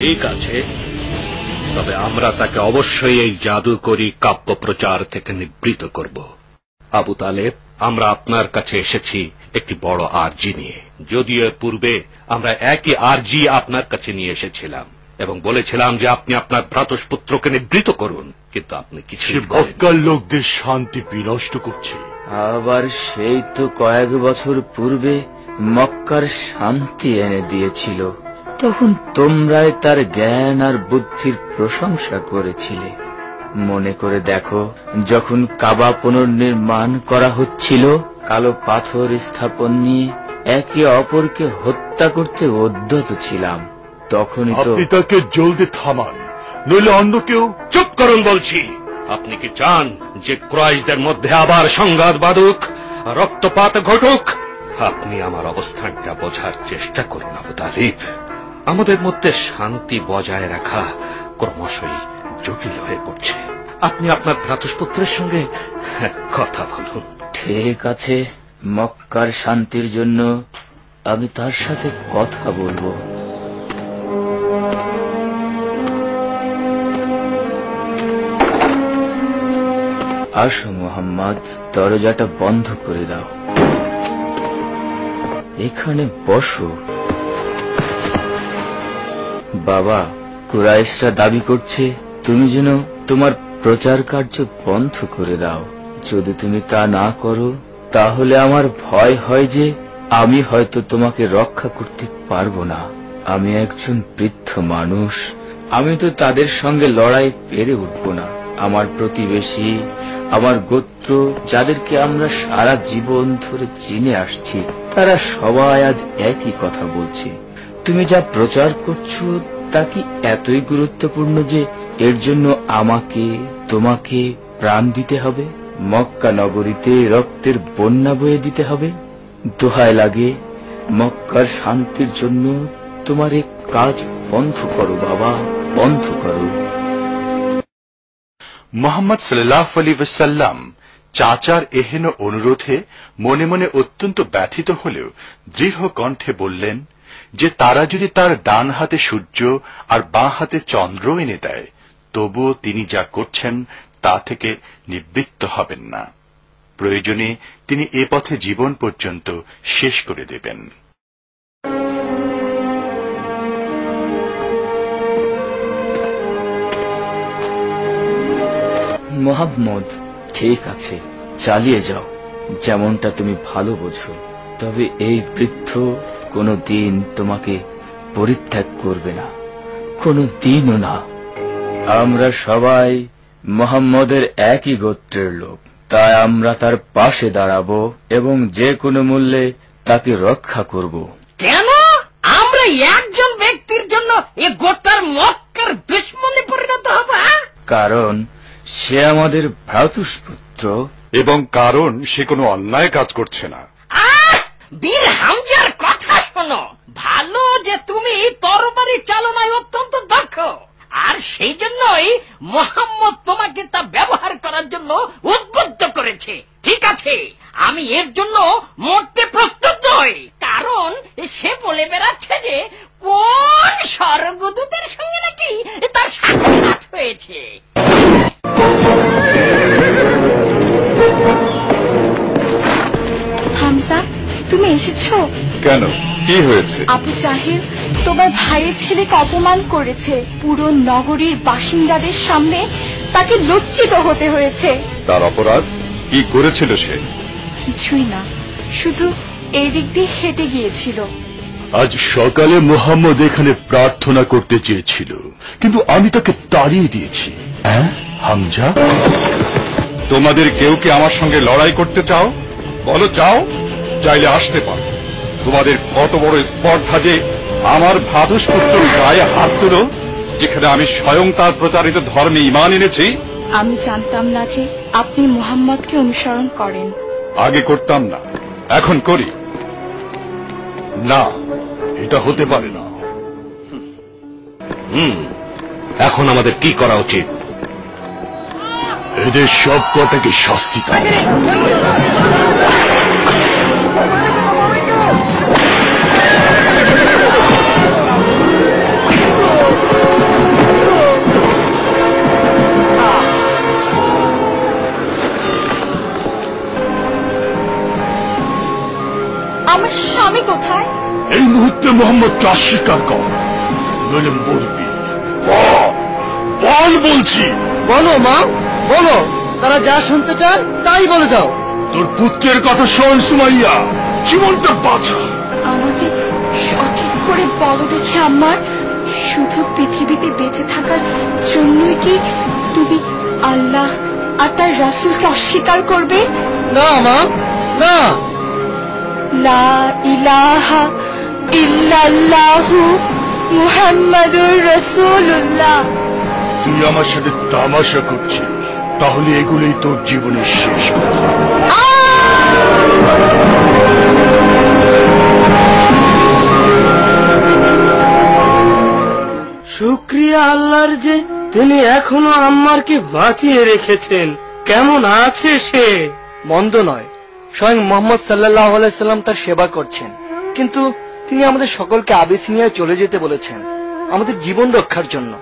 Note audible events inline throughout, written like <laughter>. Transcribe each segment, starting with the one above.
ঠিক আছে তবে আমরা তাকে অবশ্যই এই জাদুকরি কাব্য প্রচার থেকে নিবৃত করব। আবু তালেব আমরা আপনার কাছে এসেছি একটি বড় আর্জি নিয়ে। যদিও পূর্বে আমরা একই আর্জি আপনার কাছে নিয়ে এসেছিলাম এবং বলেছিলাম যে আপনি আপনার ভ্রাতস্পুত্রকে নিবৃত করুন কিন্তু আপনি কিছু সে মক্কার লোকদের শান্তি বিনষ্ট করছে। আবার সেই তো কয়েক বছর পূর্বে মক্কার শান্তি এনে দিয়েছিল। তখন তোমরাই তার জ্ঞান আর বুদ্ধির প্রশংসা করেছিলে। মনে করে দেখো যখন কাবা পুনর্নির্মাণ করা হচ্ছিল কালো পাথর স্থাপন নিয়ে একে অপরকে হত্যা করতে উদ্যত ছিলাম। তখনই তো আপনি তাকে জলদি থামান নইলে অন্য কেউ চুপ করুন বলছি। আপনি কি চান যে ক্রয়েশদের মধ্যে আবার সংঘাত বাদুক রক্তপাত ঘটুক? আপনি আমার অবস্থানটা বোঝার চেষ্টা করুন আবু তালিব। আমাদের মধ্যে শান্তি বজায় রাখা ক্রমশই জটিল হয়ে পড়ছে। আপনি আপনার ভ্রাতুষ্পুত্রের সঙ্গে কথা বলুন। ঠিক আছে, মক্কার শান্তির জন্য আমি তার সাথে কথা বলব। আসো মোহাম্মদ, দরজাটা বন্ধ করে দাও। এখানে বসো। বাবা, কুরাইশরা দাবি করছে, তুমি যেন তোমার প্রচার কার্য বন্ধ করে দাও। যদি তুমি তা না করো, তাহলে আমার ভয় হয় যে আমি হয়তো তোমাকে রক্ষা করতে পারব না। আমি একজন বৃদ্ধ মানুষ, আমি তো তাদের সঙ্গে লড়াই পেরে উঠব না। আমার প্রতিবেশী, আমার গোত্র, যাদেরকে আমরা সারা জীবন ধরে চিনে আসছি, তারা সবাই আজ একই কথা বলছে। তুমি যা প্রচার করছ তা কি এতই গুরুত্বপূর্ণ যে এর জন্য আমাকে, তোমাকে প্রাণ দিতে হবে? মক্কা নগরীতে রক্তের বন্যা বয়ে দিতে হবে? দোহায় লাগে, মক্কার শান্তির জন্য তোমার এক কাজ বন্ধ করো বাবা, বন্ধ করো। মোহাম্মদ সাল্লাহ আলী ওসাল্লাম চাচার এহেন অনুরোধে মনে মনে অত্যন্ত ব্যথিত হলেও দৃঢ় কণ্ঠে বললেন যে তারা যদি তার ডান হাতে সূর্য আর বাঁ হাতে চন্দ্র এনে দেয়, তবুও তিনি যা করছেন তা থেকে নিবৃত্ত হবেন না। প্রয়োজনে তিনি এ পথে জীবন পর্যন্ত শেষ করে দেবেন। মোহাম্মদ ঠিক আছে, চালিয়ে যাও। যেমনটা তুমি ভালো বোঝো, তবে এই বৃদ্ধ কোনো দিন তোমাকে পরিত্যাগ করবে না কোনো দিনও না। আমরা সবাই মোহাম্মদের একই গোত্রের লোক তাই আমরা তার পাশে দাঁড়াবো এবং যে কোনো মূল্যে তাকে রক্ষা করব। কেন? আমরা একজন ব্যক্তির জন্য এ গোটার মক্কার দুশ্মনে পরিণত হব হ্যাঁ? কারণ সে আমাদের ভ্রাতুষ্পুত্র। এবং কারণ সে কোনো অন্যায় কাজ করছে না। বীর শোনো ভালো যে তুমি তরবারি চালনায় অত্যন্ত দক্ষ। আর সেই জন্যই মোহাম্মদ তোমাকে তা ব্যবহার করার জন্য উদ্বুদ্ধ করেছে। ঠিক আছে আমি এর জন্য মরতে প্রস্তুত নই। কারণ সে বলে বেড়াচ্ছে যে কোন স্বর্গদূতের সঙ্গে নাকি তার সাক্ষাৎ হয়েছে। হামসা তুমি এসেছ? কেন? কি হয়েছে? আবু জাহের তোমার ভাইয়ের ছেলেকে অপমান করেছে। পুরো নগরীর বাসিন্দাদের সামনে তাকে লজ্জিত হতে হয়েছে। তার অপরাধ? কি করেছিল সে? কিছুই না শুধু এই দিক দিয়ে হেঁটে গিয়েছিল। আজ সকালে মোহাম্মদ এখানে প্রার্থনা করতে চেয়েছিল কিন্তু আমি তাকে তাড়িয়ে দিয়েছি। হ্যাঁ হামজা? তোমাদের কেউ কি আমার সঙ্গে লড়াই করতে চাও? বলো চাও চাইলে আসতে পারো। তোমাদের কত বড় স্পর্ধা যে আমার ভ্রাতুষ্পুত্র গায়ে হাত তুলো যেখানে আমি স্বয়ং তার প্রচারিত ধর্মে ইমান এনেছি। আমি জানতাম না যে আপনি মোহাম্মদকে অনুসরণ করেন। আগে করতাম না এখন করি। না এটা হতে পারে না। হুম এখন আমাদের কি করা উচিত? এদের সব কটাকে শাস্তি দাও। মুহূর্তে মোহাম্মদকে অস্বীকার কর। নইলে মরবি। বল। বল বলছি। বলো মা। বলো। তারা যা শুনতে চায় তাই বলে দাও। তোর পুত্রের কথা শোন সুমাইয়া। জীবনটা বাঁচা। আমাকে সঠিক করে বলো দেখি আমার শুধু পৃথিবীতে বেঁচে থাকার জন্যই কি তুমি আল্লাহ আর তার রাসূলকে অস্বীকার করবে? না মা। না। লা ইলাহা ইল্লাল্লাহু মুহাম্মাদুর রাসূলুল্লাহ। তুই আমার সাথে তামাশা করছিস তাহলে এগুলোই তোর জীবনের শেষ কথা। শুক্রিয়া আল্লাহর যে তিনি এখনও আম্মারকে বাঁচিয়ে রেখেছেন। কেমন আছে সে? মন্দ নয়। স্বয়ং মোহাম্মদ সাল্লাহ আলাইসাল্লাম তার সেবা করছেন। কিন্তু তিনি আমাদের সকলকে আবিসিনিয়ায় চলে যেতে বলেছেন আমাদের জীবন রক্ষার জন্য।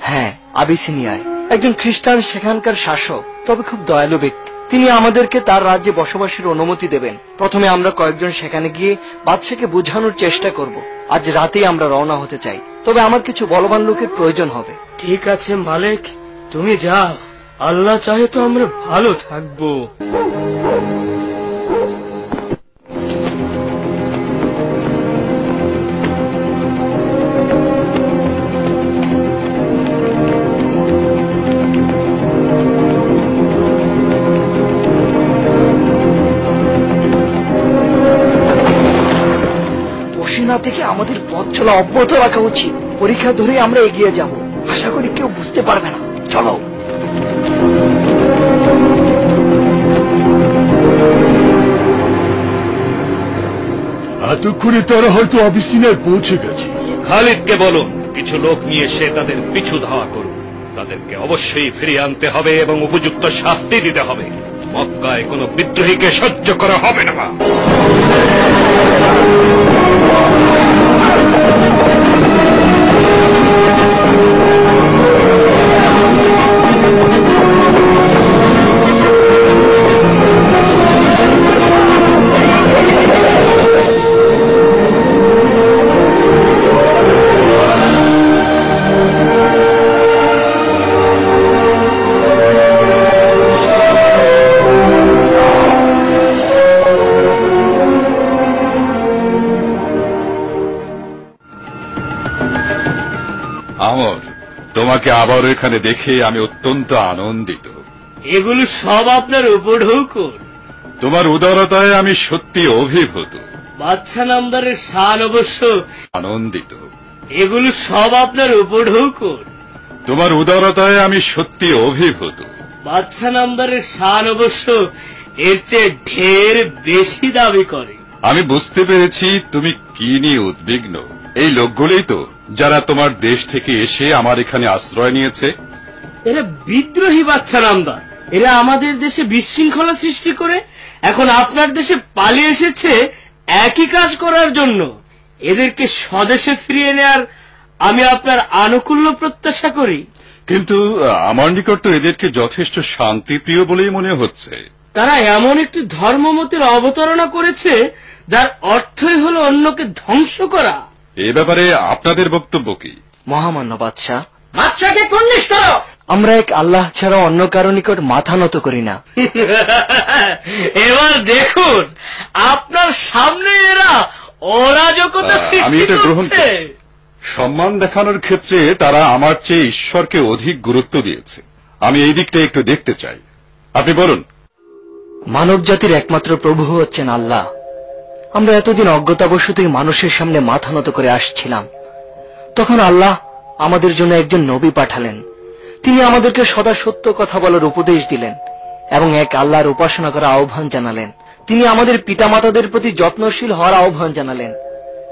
হ্যাঁ আবিসিনিয়ায়। একজন খ্রিস্টান সেখানকার শাসক তবে খুব দয়ালু ব্যক্তি। তিনি আমাদেরকে তার রাজ্যে বসবাসের অনুমতি দেবেন। প্রথমে আমরা কয়েকজন সেখানে গিয়ে বাদশাকে বোঝানোর চেষ্টা করব। আজ রাতেই আমরা রওনা হতে চাই। তবে আমার কিছু বলবান লোকের প্রয়োজন হবে। ঠিক আছে মালিক। তুমি যাও। আল্লাহ চাহে তো আমরা ভালো থাকব। পশিনা থেকে আমাদের পথ চলা অব্যাহত রাখা উচিত। পরীক্ষা ধরে আমরা এগিয়ে যাব। আশা করি কেউ বুঝতে পারবে না। চলো। এতক্ষণে তারা হয়তো আবিসিনায় পৌঁছে গেছে। খালিদকে বলুন কিছু লোক নিয়ে সে তাদের পিছু ধাওয়া করুক। তাদেরকে অবশ্যই ফিরিয়ে আনতে হবে এবং উপযুক্ত শাস্তি দিতে হবে। মক্কায় কোনো বিদ্রোহীকে সহ্য করা হবে না। Thank you. তোমাকে আবার এখানে দেখে আমি অত্যন্ত আনন্দিত। এগুলো সব আপনার উপর হুকুর তোমার উদারতায় আমি সত্যি অভিভূত। বাচ্চা নামদারের শান অবশ্য আনন্দিত। এগুলো সব আপনার উপর হুকুর তোমার উদারতায় আমি সত্যি অভিভূত। বাচ্চা নামদারের শান অবশ্য এর চেয়ে ঢের বেশি দাবি করে। আমি বুঝতে পেরেছি তুমি কি নিয়ে উদ্বিগ্ন। এই লোকগুলোই তো যারা তোমার দেশ থেকে এসে আমার এখানে আশ্রয় নিয়েছে। এরা বিদ্রোহী বাচ্চা নামদার এরা আমাদের দেশে বিশৃঙ্খলা সৃষ্টি করে এখন আপনার দেশে পালিয়ে এসেছে একই কাজ করার জন্য। এদেরকে স্বদেশে ফিরিয়ে নেয়ার আমি আপনার আনুকূল্য প্রত্যাশা করি। কিন্তু আমার নিকট তো এদেরকে যথেষ্ট শান্তিপ্রিয় বলেই মনে হচ্ছে। তারা এমন একটি ধর্মমতের অবতারণা করেছে যার অর্থই হলো অন্যকে ধ্বংস করা। এ ব্যাপারে আপনাদের বক্তব্য কি? মহামান্য বাদশাহ বাচ্চাকে কুন্নিস করো? আমরা এক আল্লাহ ছাড়া অন্য কারও নিকট মাথা নত করি না। <laughs> এবার দেখুন আপনার সামনে এরা অরাজকতা আমি সৃষ্টি এটা গ্রহণ করছি। সম্মান দেখানোর ক্ষেত্রে তারা আমার চেয়ে ঈশ্বরকে অধিক গুরুত্ব দিয়েছে। আমি এই দিকটা একটু দেখতে চাই। আপনি বলুন। মানব জাতির একমাত্র প্রভু হচ্ছেন আল্লাহ। আমরা এতদিন অজ্ঞতাবশতই মানুষের সামনে মাথা নত করে আসছিলাম। তখন আল্লাহ আমাদের জন্য একজন নবী পাঠালেন। তিনি আমাদেরকে সদা সত্য কথা বলার উপদেশ দিলেন এবং এক আল্লাহর উপাসনা করার আহ্বান জানালেন। তিনি আমাদের পিতামাতাদের প্রতি যত্নশীল হওয়ার আহ্বান জানালেন।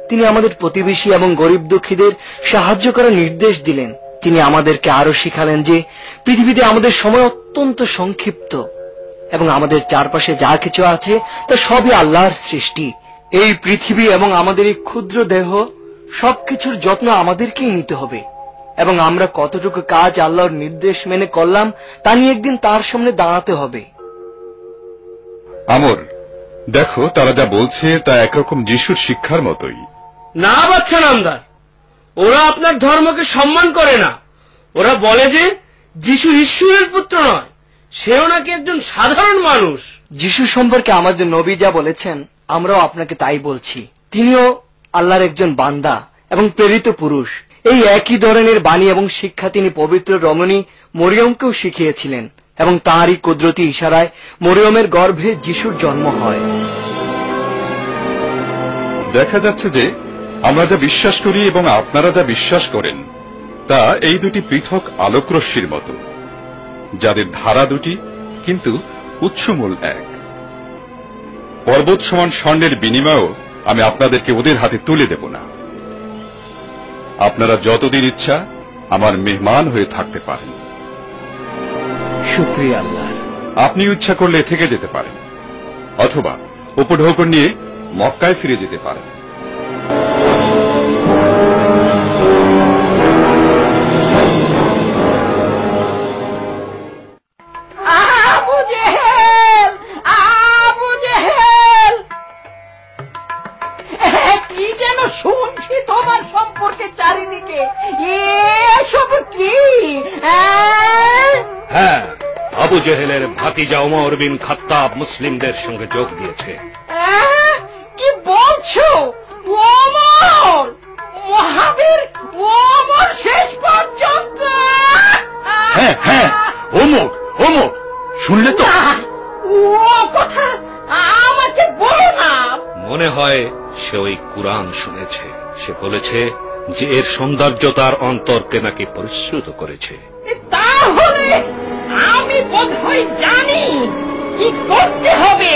তিনি আমাদের প্রতিবেশী এবং গরিব দুঃখীদের সাহায্য করার নির্দেশ দিলেন। তিনি আমাদেরকে আরও শিখালেন যে পৃথিবীতে আমাদের সময় অত্যন্ত সংক্ষিপ্ত এবং আমাদের চারপাশে যা কিছু আছে তা সবই আল্লাহর সৃষ্টি। এই পৃথিবী এবং আমাদের এই ক্ষুদ্র দেহ সবকিছুর যত্ন আমাদেরকেই নিতে হবে। এবং আমরা কতটুকু কাজ আল্লাহর নির্দেশ মেনে করলাম তা নিয়ে একদিন তার সামনে দাঁড়াতে হবে। আমর দেখো তারা যা বলছে তা একরকম যিশুর শিক্ষার মতোই। না বাচ্চা নামদার ওরা আপনার ধর্মকে সম্মান করে না। ওরা বলে যে যিশু ঈশ্বরের পুত্র নয় সেও নাকি একজন সাধারণ মানুষ। যিশু সম্পর্কে আমাদের নবী যা বলেছেন আমরাও আপনাকে তাই বলছি। তিনিও আল্লাহর একজন বান্দা এবং প্রেরিত পুরুষ। এই একই ধরনের বাণী এবং শিক্ষা তিনি পবিত্র রমণী মরিয়মকেও শিখিয়েছিলেন এবং তাঁরই কুদরতি ইশারায় মরিয়মের গর্ভে যিশুর জন্ম হয়। দেখা যাচ্ছে যে আমরা যা বিশ্বাস করি এবং আপনারা যা বিশ্বাস করেন, তা এই দুটি পৃথক আলোকরশ্মির মতো, যাদের ধারা দুটি কিন্তু উৎসমূল এক। পর্বত সমান স্বর্ণের বিনিময়েও আমি আপনাদেরকে ওদের হাতে তুলে দেব না। আপনারা যতদিন ইচ্ছা আমার মেহমান হয়ে থাকতে পারেন। শুক্রিয়া আল্লাহ। আপনি ইচ্ছা করলে থেকে যেতে পারেন অথবা উপঢৌকন নিয়ে মক্কায় ফিরে যেতে পারেন। জেহেলের ভাতিজা ওমর বিন খাত্তাব মুসলিমদের সঙ্গে যোগ দিয়েছে? কি বলছো? ওমর! মহাবীর ওমর শেষ পর্যন্ত! হ্যাঁ হ্যাঁ ওমর ওমর শুনলে তো? ও কথা আমাকে বলো না। মনে হয় সে ওই কোরআন শুনেছে। সে বলেছে যে এর সৌন্দর্য তার অন্তরকে নাকি পরিশ্রুত করেছে। তাহলে বোধহয় জানি কি করতে হবে।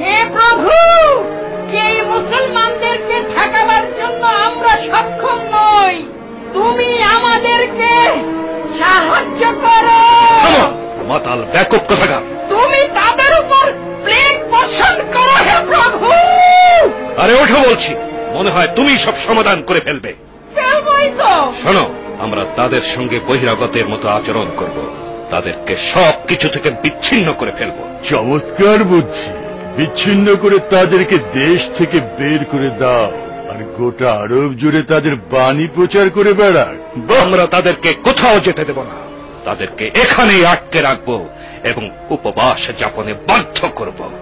হে প্রভু এই মুসলমানদেরকে ঠেকাবার জন্য আমরা সক্ষম নই? তুমি আমাদেরকে সাহায্য করো। মাতাল ব্যাকপ কথাটা। তুমি তাদের উপর প্লেগ বর্ষণ করো হে প্রভু। আরে ওঠো বলছি মনে হয় তুমি সব সমাধান করে ফেলবে। ফেলবই তো। শোনো আমরা তাদের সঙ্গে বহিরাগতের মতো আচরণ করব। তাদেরকে সব কিছু থেকে বিচ্ছিন্ন করে ফেলব। চমৎকার বুদ্ধি। বিচ্ছিন্ন করে তাদেরকে দেশ থেকে বের করে দাও আর গোটা আরব জুড়ে তাদের বাণী প্রচার করে বেড়াক। আমরা তাদেরকে কোথাও যেতে দেব না। তাদেরকে এখানেই আটকে রাখব এবং উপবাস যাপনে বাধ্য করব।